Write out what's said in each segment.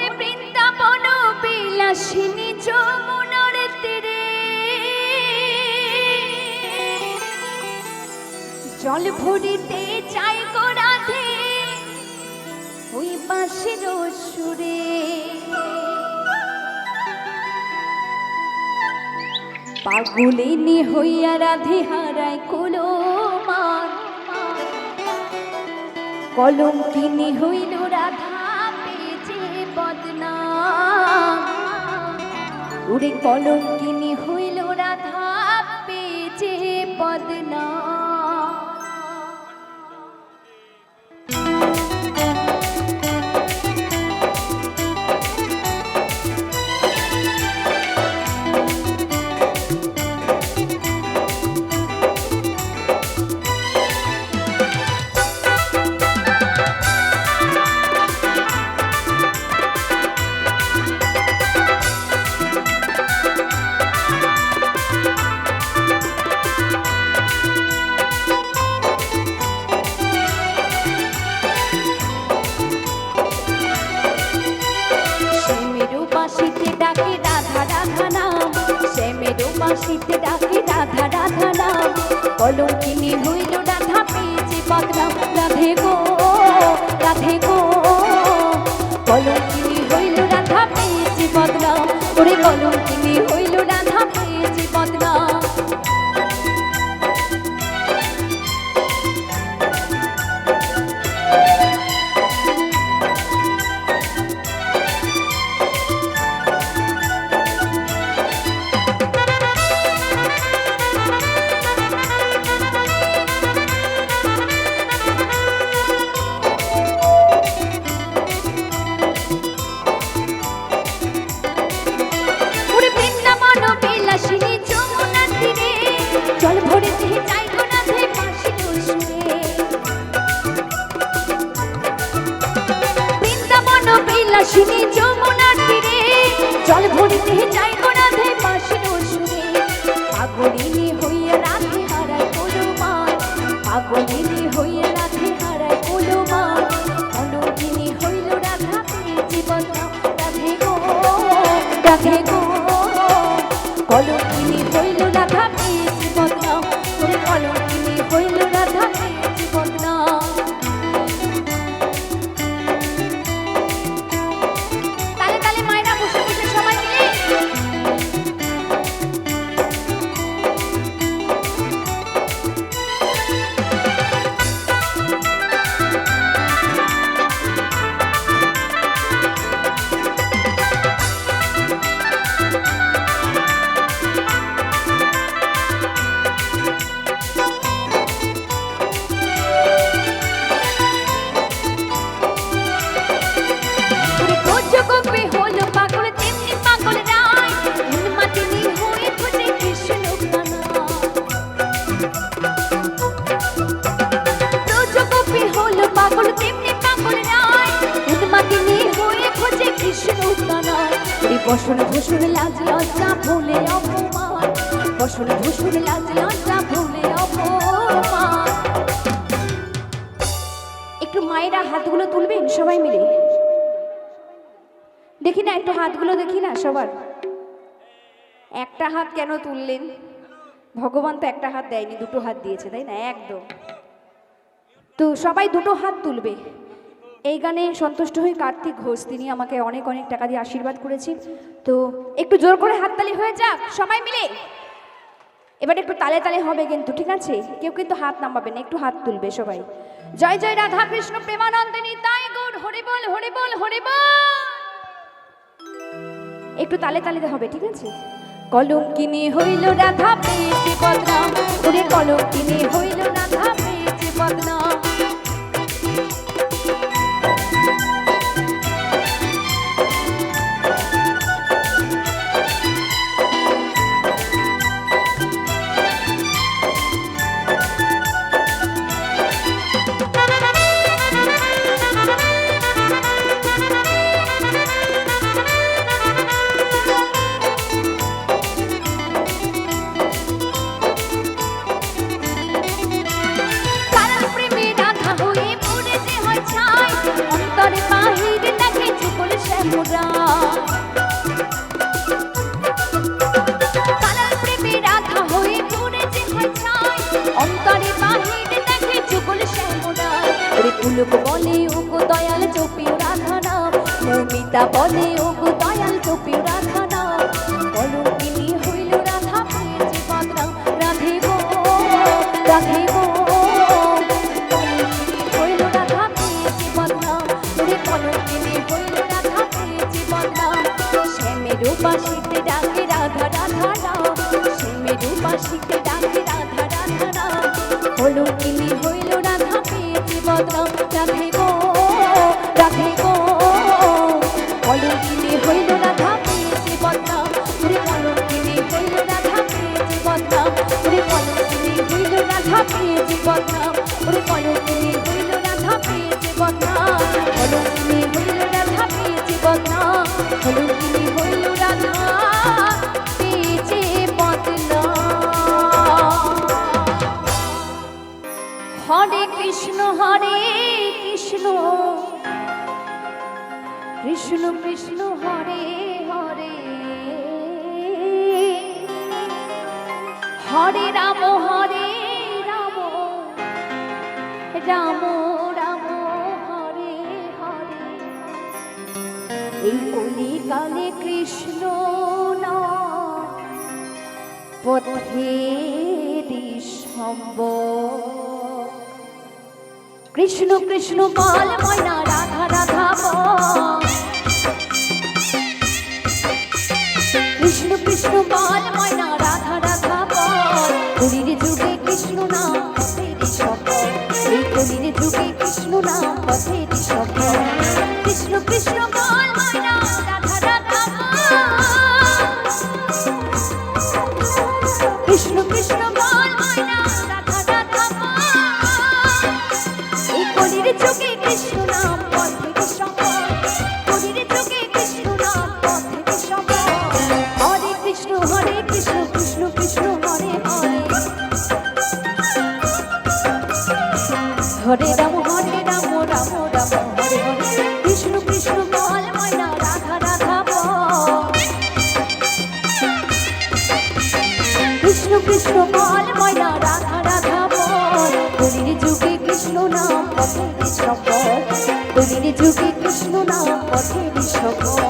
ওরে বৃন্দাবন বিলাসিনী যমুনার তীরে। জল ভরিতে চাই গো ওই বাঁশের সুরে পাগলিনী হইয়া রাধে হারায় কোলো মান কলম কিনি হইল রাধা ওরে কলম দেখি না, একটু হাতগুলো দেখি না সবার। একটা হাত কেন তুললেন? ভগবান তো একটা হাত দেয়নি, দুটো হাত দিয়েছে, তাই না? একদম। তো সবাই দুটো হাত তুলবে। এই গানে সন্তুষ্ট হয়ে কার্তিক ঘোষ, তিনি আমাকে অনেক অনেক টাকা দিয়ে আশীর্বাদ করেছেন। তো একটু জোর করে হাততালি হয়ে যাক, সবাই মিলে। এবার একটু তালে তালে হবে কিন্তু, ঠিক আছে? কেউ কিন্তু হাত নামাবে না, একটু হাত তুলবে সবাই। জয় জয়, রাধা কৃষ্ণ প্রেমানন্দিনী তাই গৌর হরি বল হরি বল হরি বল। একটু তালে তালে হবে, ঠিক আছে? কলম কিনে হইল রাধা পেয়েছে বদনাম কলম কিনে হইল রাধা পেয়েছে বদনাম পথেরি সম্ভব কৃষ্ণ কৃষ্ণ, বল ময়না, রাধা রাধা, বল। কৃষ্ণ কৃষ্ণ, বল ময়না, রাধা রাধা, বল। কলির যুগে কৃষ্ণ নাম পথেরি সফল এই কলির যুগে কৃষ্ণ নাম পথেরি সফল কৃষ্ণ কৃষ্ণ, বল কৃষ্ণ কৃষ্ণ বল ময়না, রাধা রাধা বল। কলির যুগে কৃষ্ণ নাম পথে কৃষ্ণ পথ। কলির যুগে কৃষ্ণ নাম পথে কৃষ্ণ পথ।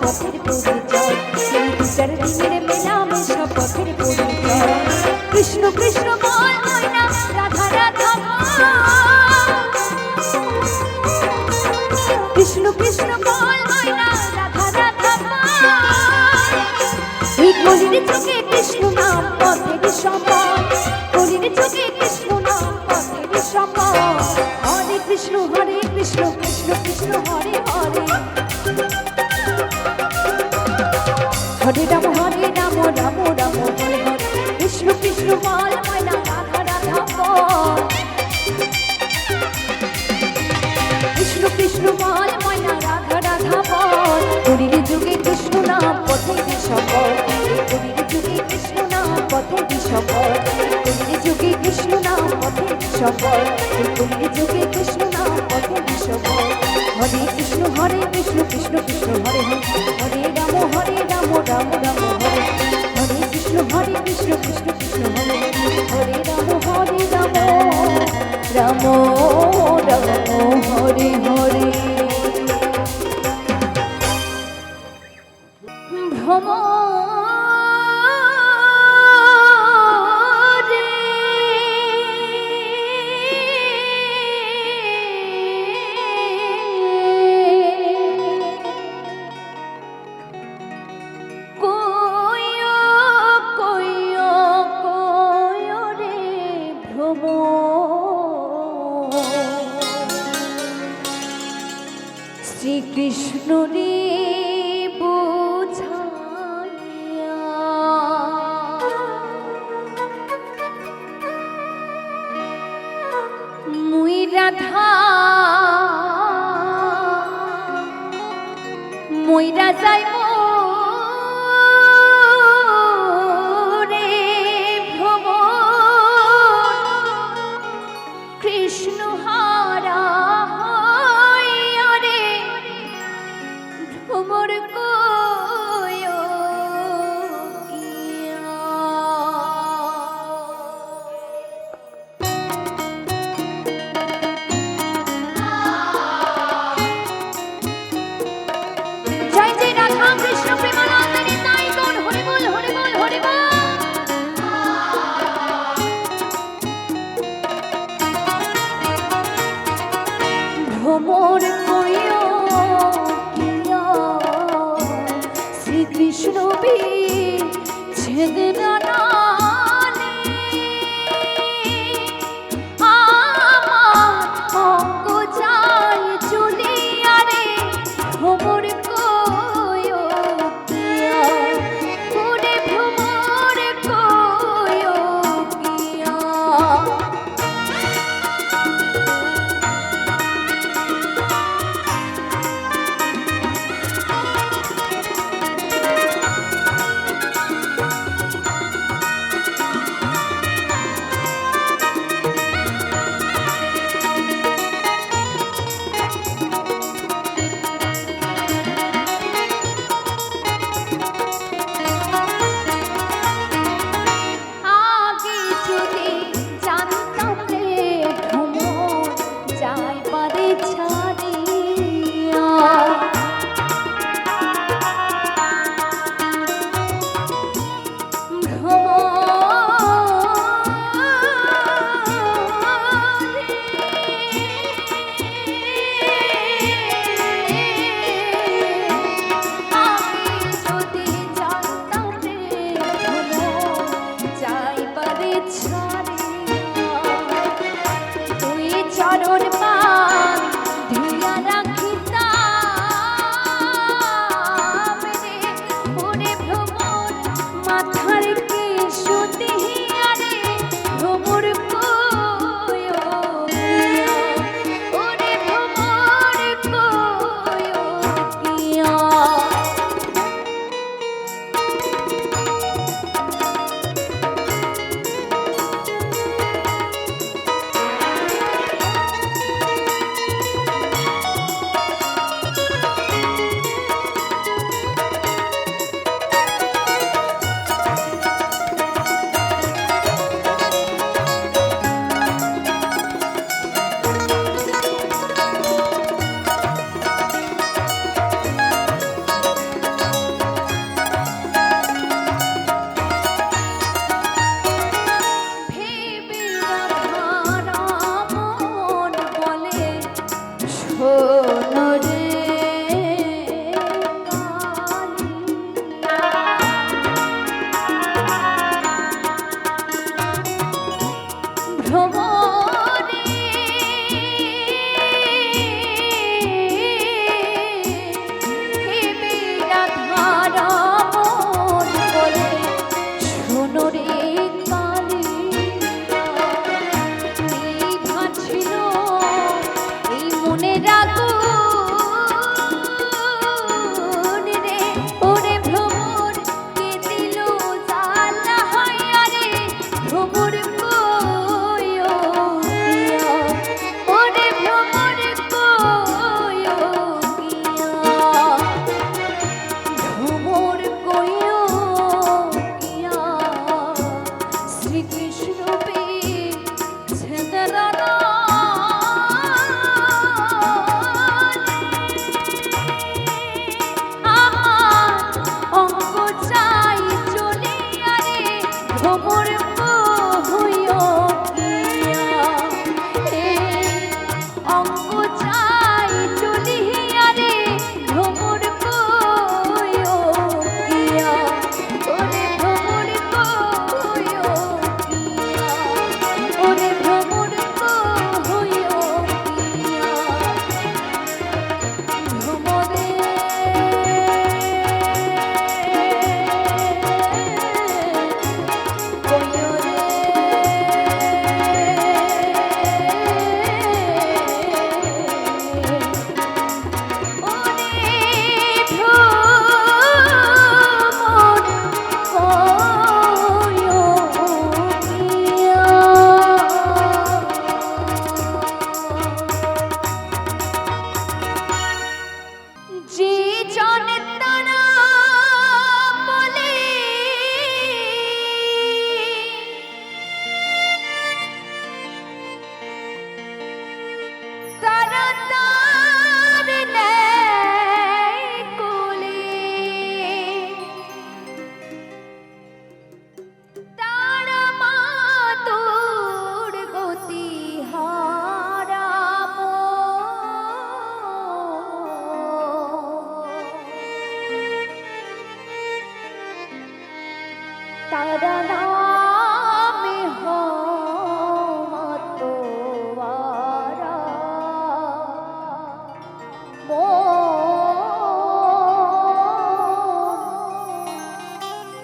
পথের পরিচয় সেই দু চার দিনের মেলামেশা পথের পরিচয় কৃষ্ণ কৃষ্ণ, বল ময়না, রাধা রাধা কৃষ্ণ কৃষ্ণ, বল ময়না, রাধা রাধা কৃষ্ণ কৃষ্ণ কৃষ্ণ কৃষ্ণ, হরে হরে। মাথার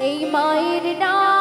এই মায়ের নামে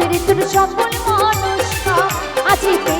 পৃথিবীর সকল মানুষ আছে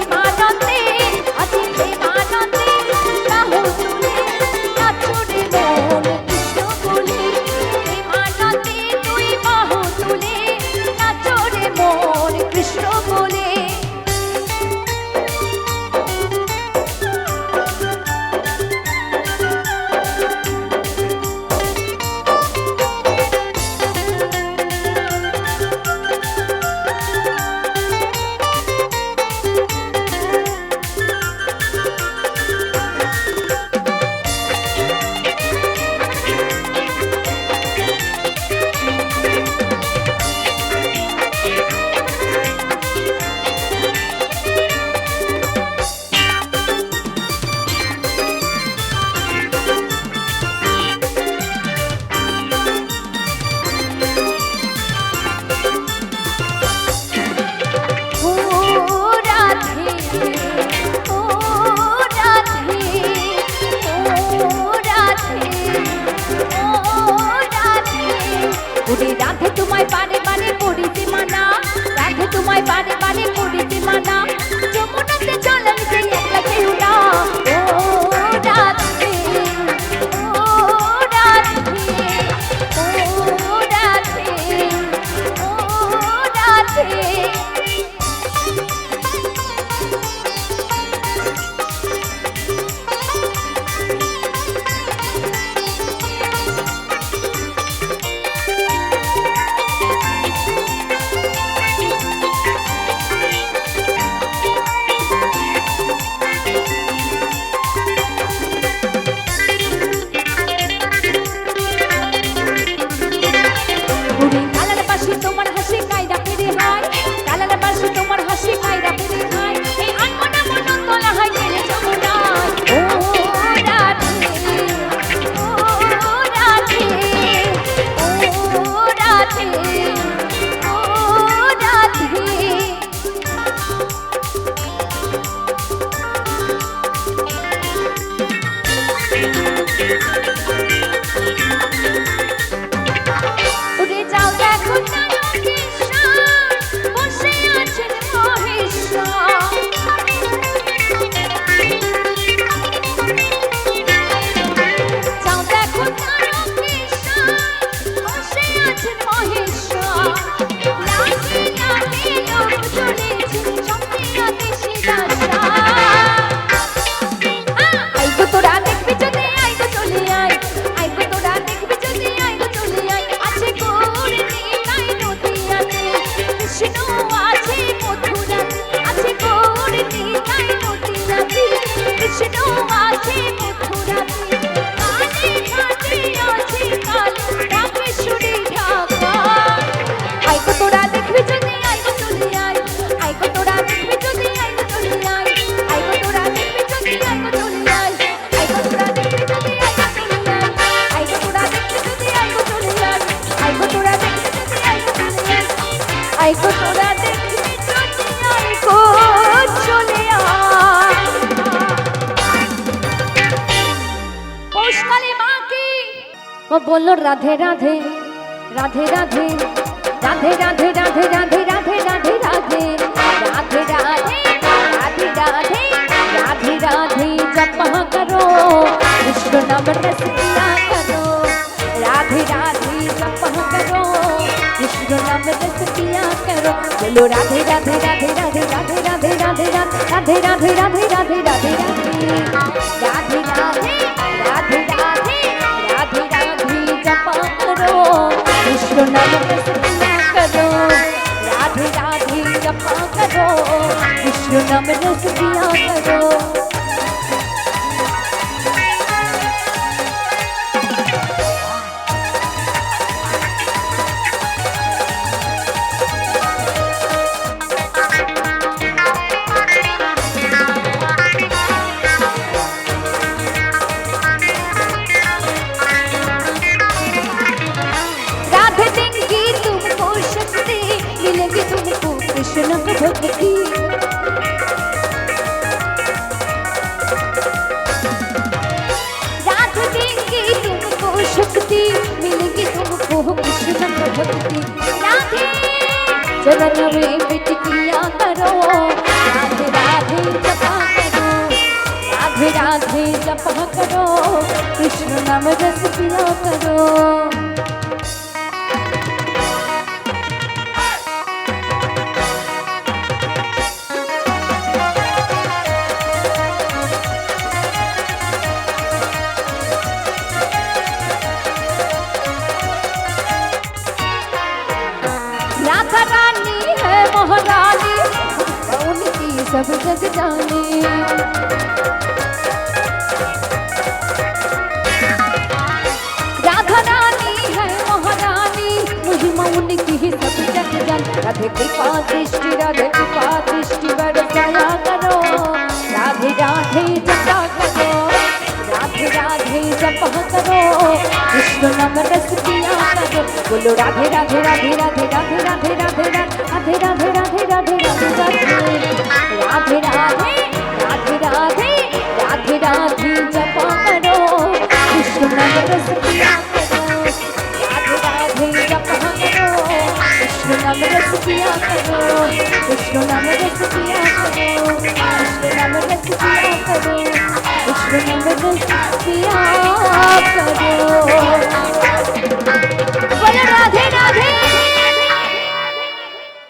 राधे राधे राधे राधे राधे राधे राधे राधे राधे राधे राधे राधे राधे राधे राधे राधे राधे जप करो कृष्ण नाम रसिका करो राधे राधे जप करो कृष्ण नाम रसिकिया करो बोलो राधे राधे राधे राधे राधे राधे राधे राधे राधे राधे राधे राधे राधे राधे राधे राधे करो राधे जपा करो विष्णु नाम करो राधे करो राधे राधे जपा करो राधे राधे जपा करो कृष्ण नाम रस पिया करो। सब जग जाने राधा रानी है महारानी महिमा उनकी ही सब जग जान राधे कृपा दृष्टि राधे कृपा दृष्टि बरसाया करो राधे राधे जपा करो राधे राधे जपा करो कृष्ण नाम रस पिया करो बोलो Radhe Radhe Radhe Radhe Radhe Radhe Radhe Radhe Radhe Radhe recipe of the road. Which one I'm a recipe of the road. Which one I'm a recipe of the road. Which one I'm a recipe of the road.